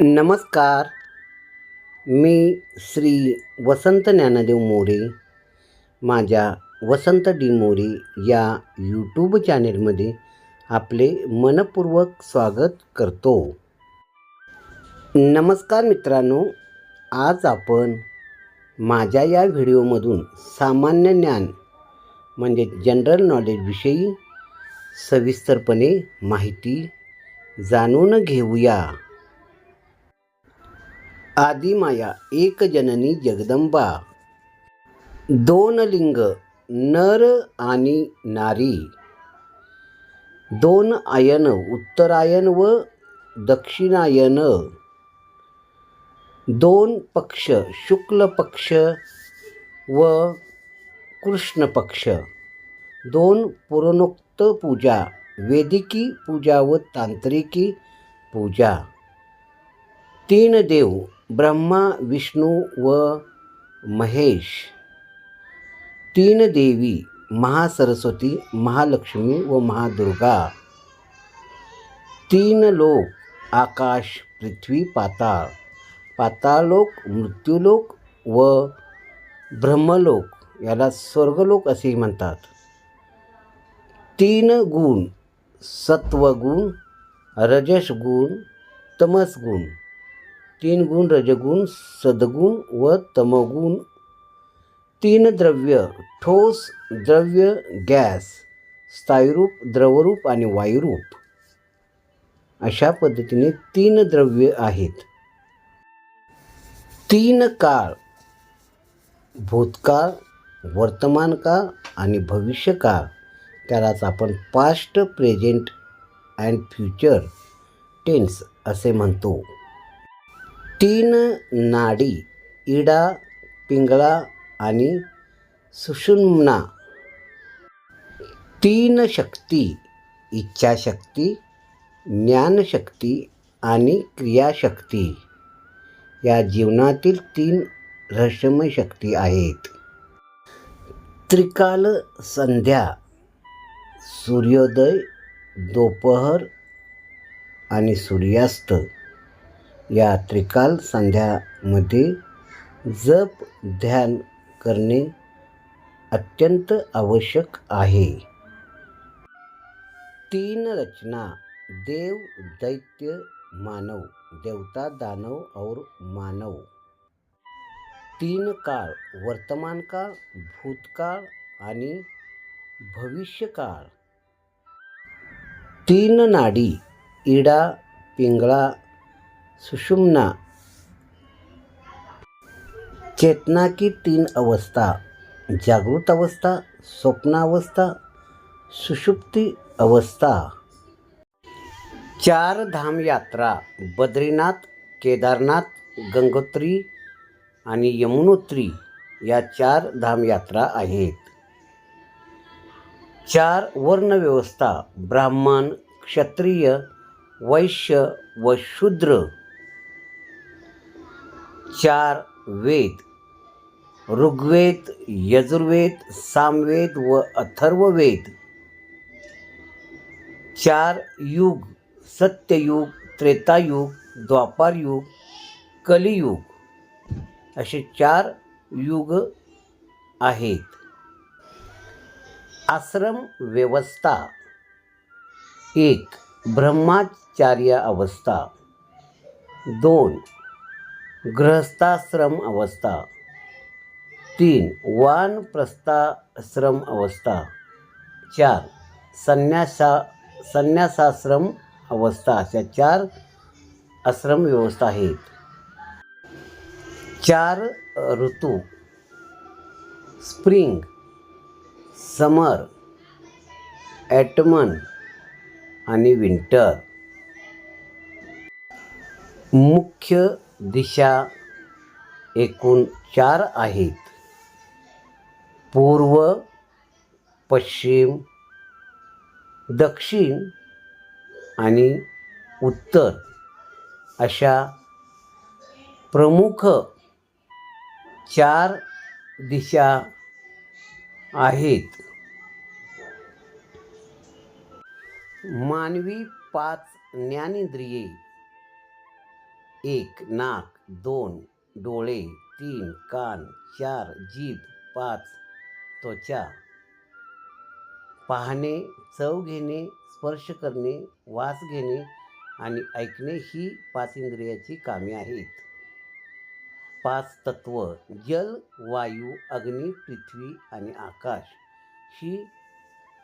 नमस्कार. मी श्री वसंत ज्ञानदेव मोरे माझ्या वसंत डी मोरे या यूट्यूब चॅनेलमध्ये आपले मनपूर्वक स्वागत करतो. नमस्कार मित्रांनो आज आपण माझ्या या व्हिडिओमधून सामान्य ज्ञान म्हणजे जनरल नॉलेजविषयी सविस्तरपणे माहिती जाणून घेऊया. आदिमाया एक जननी जगदंबा. दोन लिंग नर आणि नारी. दोन आयन उत्तरायन व दक्षिणायन. दोन पक्ष शुक्ल पक्ष व कृष्ण पक्ष. दोन पुरणोक्त पूजा वेदिकी पूजा व तांत्रिकी पूजा. तीन देव ब्रह्मा विष्णू व महेश. तीन देवी महासरस्वती महालक्ष्मी व महादुर्गा. तीन लोक आकाश पृथ्वी पाताळ. पाताळलोक मृत्यूलोक व ब्रह्मलोक याला स्वर्गलोक असेही म्हणतात. तीन गुण सत्वगुण रजसगुण तमसगुण. तीन गुण रजगुण सद्गुण व तमगुण. तीन द्रव्य ठोस द्रव्य गॅस स्थायरूप द्रवरूप आणि वायुरूप. अशा पद्धतीने तीन द्रव्य आहेत. तीन काळ भूतकाळ वर्तमान काळ आणि भविष्यकाळ. त्यालाच आपण past present and future tense असे म्हणतो. तीन नाडी इडा पिंगळा आणि सुषुम्ना. तीन शक्ती इच्छाशक्ती ज्ञानशक्ती आणि क्रियाशक्ती. या जीवनातील तीन रहस्यमय शक्ती आहेत. त्रिकाल संध्या सूर्योदय दोपहर आणि सूर्यास्त. या त्रिकाल संध्यामध्ये जप ध्यान करणे अत्यंत आवश्यक आहे. तीन रचना. देव दैत्य मानव. देवता दानव और मानव. तीन काळ. वर्तमान काळ भूतकाळ आणि भविष्यकाळ. तीन नाडी. इडा पिंगळा सुषुम्ना. चेतना की तीन अवस्था. जागृत अवस्था स्वप्नावस्था सुषुप्ती अवस्था. चार धाम यात्रा. बद्रीनाथ केदारनाथ गंगोत्री आणि यमुनोत्री या चार धाम यात्रा आहेत. चार वर्णव्यवस्था. ब्राह्मण क्षत्रिय वैश्य व शूद्र. चार वेद. ऋग्वेद यजुर्वेद सामवेद व अथर्ववेद. चार युग सत्ययुग त्रेतायुग द्वापारयुग कलियुग. असे चार युग आहेत. आश्रम व्यवस्था. एक ब्रह्माचार्य अवस्था. दोन ग्रहस्थाश्रम अवस्था. तीन वानप्रस्थाश्रम अवस्था. चार संन्यासा संन्यासाश्रम अवस्था. अशा चार आश्रम व्यवस्था आहेत. चार ऋतू. स्प्रिंग समर ॲटमन आणि विंटर. मुख्य दिशा एकूण चार आहेत. पूर्व पश्चिम दक्षिण आणि उत्तर अशा प्रमुख चार दिशा आहेत. मानवी पाच ज्ञानेंद्रिये एक नाक दोन डोळे तीन कान चार जीभ पाच त्वचा. पाहणे चव घेणे स्पर्श करणे वास घेणे आणि ऐकणे ही पाच इंद्रियाची कामे आहेत. पाच तत्व जल वायू अग्नी पृथ्वी आणि आकाश ही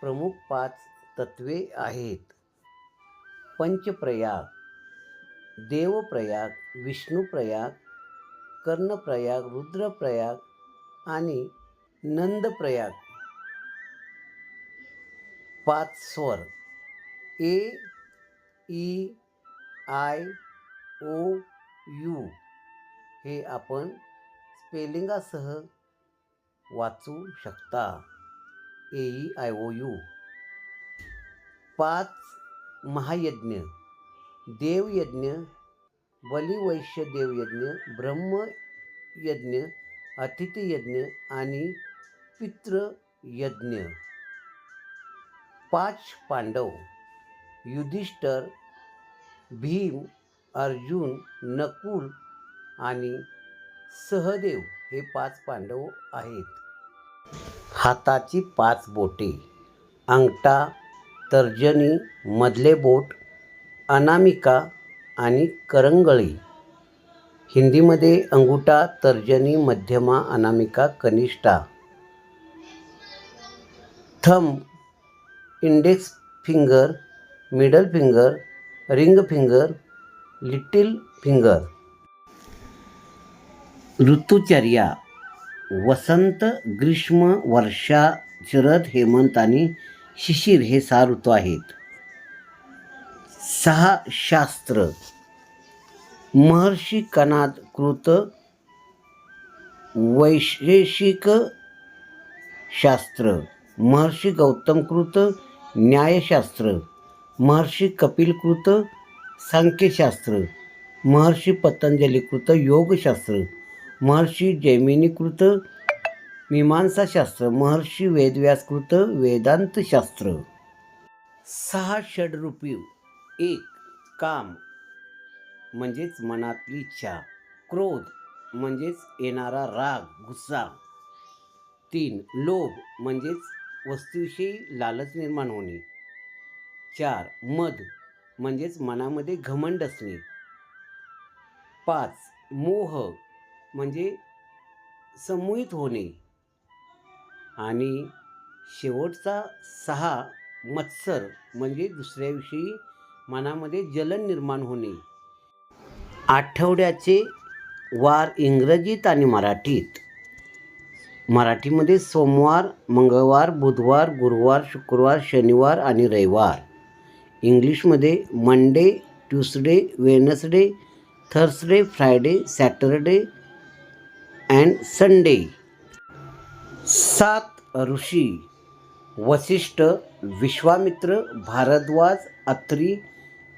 प्रमुख पाच तत्वे आहेत. पंचप्रयाग देवप्रयाग विष्णुप्रयाग कर्णप्रयाग रुद्रप्रयाग आणि नंदप्रयाग. पाच स्वर. A E I O U हे आपण स्पेलिंगासह वाचू शकता. A E I O U. पाच महायज्ञ. देवयज्ञ बलिवैश्य देवयज्ञ ब्रह्मयज्ञ अतिथीयज्ञ आणि पितृयज्ञ. पाच पांडव. युधिष्ठर भीम अर्जुन नकुल आणि सहदेव हे पाच पांडव आहेत. हाताची पाच बोटे अंगठा तर्जनी मधले बोट अनामिका आणि करंगळी. हिंदीमध्ये अंगुठा तर्जनी मध्यमा अनामिका कनिष्ठा. Thumb index finger middle finger ring finger little finger. ऋतुचर्या वसंत ग्रीष्म वर्षा शरद हेमंत आणि शिशिर हे सहा ऋतू आहेत. सहा शास्त्र. महर्षी कनाद कृत वैशेषिक शास्त्र. महर्षी गौतम कृत न्यायशास्त्र. महर्षी कपिल कृत सांख्यशास्त्र. महर्षी पतंजली कृत योगशास्त्र. महर्षी जैमिनीकृत मीमांसाशास्त्र. महर्षी वेदव्यासकृत वेदांतशास्त्र. सहा षडरूपी एक काम म्हणजेच मनातली इच्छा. क्रोध म्हणजेच येणारा राग गुस्सा. तीन लोभ म्हणजेच वस्तूविषयी लालच निर्माण होणे. चार मद म्हणजेच मनामध्ये घमंड असणे. पाच मोह म्हणजे समूहित होणे. आणि शेवटचा सहा मत्सर म्हणजे दुसऱ्याविषयी मनामध्ये जलन निर्माण होणे. आठवड्याचे वार इंग्रजीत आणि मराठीत. मराठीमध्ये सोमवार मंगळवार बुधवार गुरुवार शुक्रवार शनिवार आणि रविवार. इंग्लिशमध्ये Monday Tuesday Wednesday Thursday Friday Saturday and Sunday. सात ऋषी वसिष्ठ विश्वामित्र भारद्वाज अत्री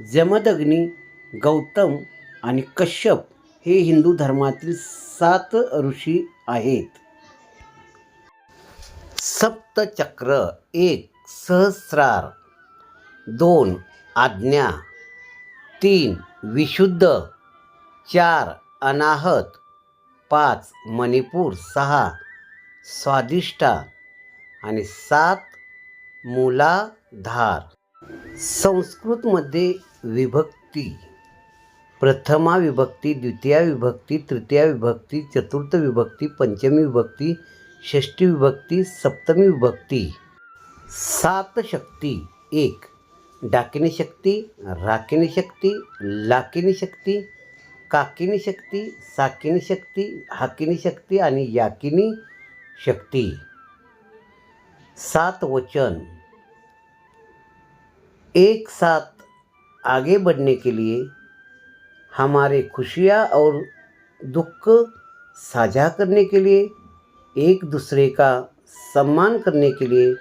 जमदग्नी गौतम आणि कश्यप हे हिंदू धर्मातील सात ऋषी आहेत. सप्तचक्र एक सहस्रार दोन आज्ञा तीन विशुद्ध चार अनाहत पाच मणिपूर सहा स्वादिष्टा आणि सात मुलाधार. संस्कृतमध्ये विभक्ती. प्रथमा विभक्ती द्वितीया विभक्ती तृतीया विभक्ती चतुर्थ विभक्ती पंचमी विभक्ती षष्ठी विभक्ती सप्तमी विभक्ती. सात शक्ती. एक डाकिनी शक्ती राकिनी शक्ती लाकिनी शक्ती काकिनी शक्ती साकिनी शक्ती हाकिनी शक्ती आणि याकिनी शक्ती. सात वचन. एक साथ आगे बढ़ने के लिए हमारे खुशियाँ और दुख साझा करने के लिए, एक दूसरे का सम्मान करने के लिए,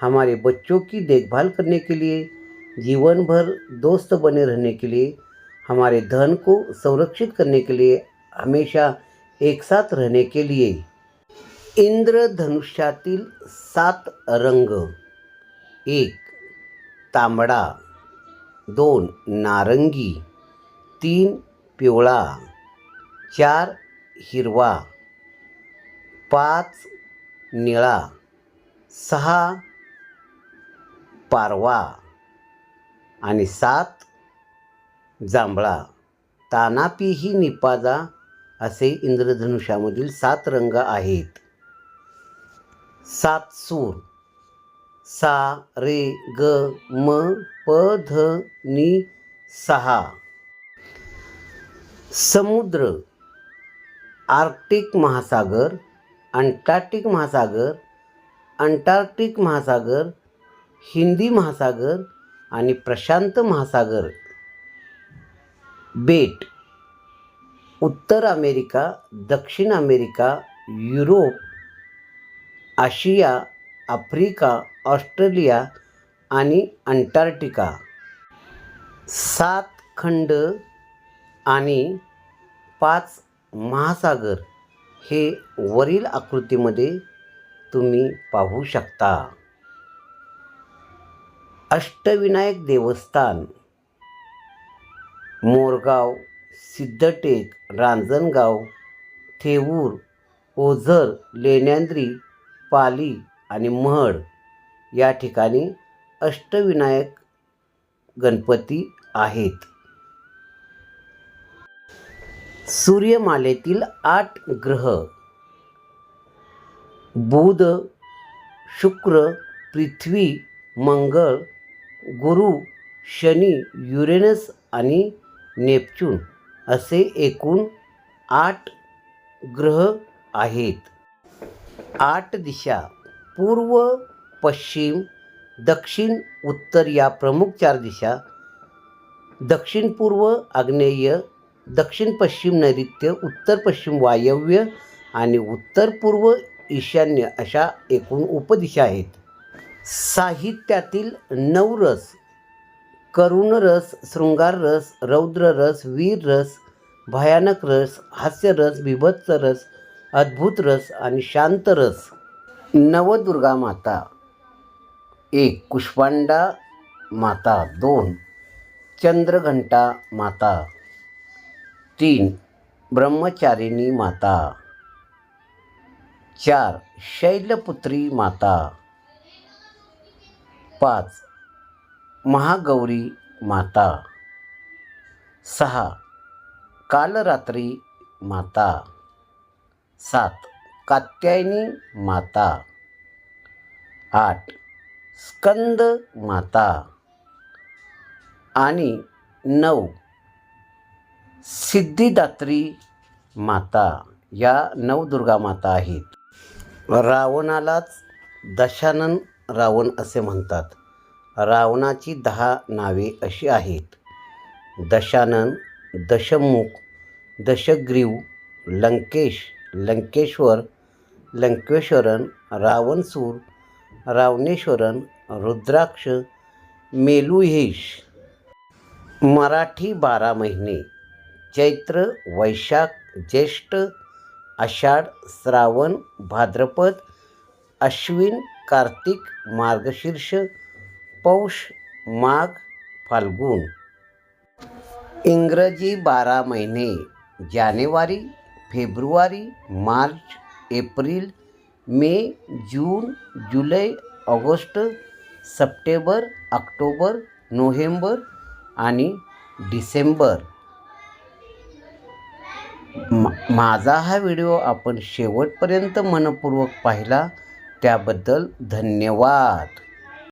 हमारे बच्चों की देखभाल करने के लिए, जीवन भर दोस्त बने रहने के लिए, हमारे धन को संरक्षित करने के लिए, हमेशा एक साथ रहने के लिए। इंद्रधनुष्यातील सात रंग। एक तांबडा दोन नारंगी तीन पिवळा चार हिरवा पाच निळा सहा पारवा आणि सात जांभळा. तानापी ही निपाजा असे इंद्रधनुष्यामधील सात रंग आहेत. सात सूर. सा रे ग म प ध नि सहा समुद्र आर्क्टिक महासागर अंटार्क्टिक महासागर अंटार्क्टिक महासागर हिंदी महासागर आणि प्रशांत महासागर. बेट उत्तर अमेरिका दक्षिण America Europe Asia Africa Australia आणि अंटार्क्टिका. सात खंड आणि पाच महासागर हे वरील आकृतीमध्ये तुम्ही पाहू शकता. अष्टविनायक देवस्थान मोरगाव सिद्धटेक रांजणगाव थेऊर ओझर लेण्यांद्री पाली आणि महड या ठिकाणी अष्टविनायक गणपती आहेत. सूर्यमालेतील आठ ग्रह बुध शुक्र पृथ्वी मंगळ गुरु शनी युरेनस आणि नेपच्यून असे एकूण आठ ग्रह आहेत. आठ दिशा पूर्व पश्चिम दक्षिण उत्तर या प्रमुख चार दिशा. दक्षिण पूर्व आग्नेय दक्षिण पश्चिम नैऋत्य उत्तर पश्चिम वायव्य आणि उत्तर पूर्व ईशान्य अशा एकूण उपदिशा आहेत. साहित्यातील नवरस करुणरस करुण रस शृंगार रस रौद्र रस वीर रस भयानक रस हास्यरस बिभत्स रस अद्भुत रस आणि शांतरस नवदुर्गा माता एक कुष्पांडा माता दोन चंद्रघंटा माता तीन ब्रह्मचारिणी माता चार शैलपुत्री माता पाच महागौरी माता सहा कालरात्री माता सात कात्यायनी माता. आठ. स्कंद माता. आणि नऊ. सिद्धिदात्री माता. या नवदुर्गा माता आहेत. रावणालाच दशानन रावण असे म्हणतात. रावणाची दहा नावे अशी आहेत. दशानन दशमुख दशग्रीव लंकेश लंकेश्वर लंकेश्वरन रावणसूर रावणेश्वरन रुद्राक्ष मेलुहेश मराठी बारा महिने. चैत्र वैशाख ज्येष्ठ आषाढ श्रावण भाद्रपद अश्विन कार्तिक मार्गशीर्ष पौष माघ फाल्गुन. इंग्रजी बारा महिने. जानेवारी फेब्रुवारी मार्च एप्रिल मे जून जुलै ऑगस्ट सप्टेंबर ऑक्टोबर नोव्हेंबर आणि डिसेंबर. मा माझा हा व्हिडिओ आपण शेवटपर्यंत मनपूर्वक पाहिला त्याबद्दल धन्यवाद.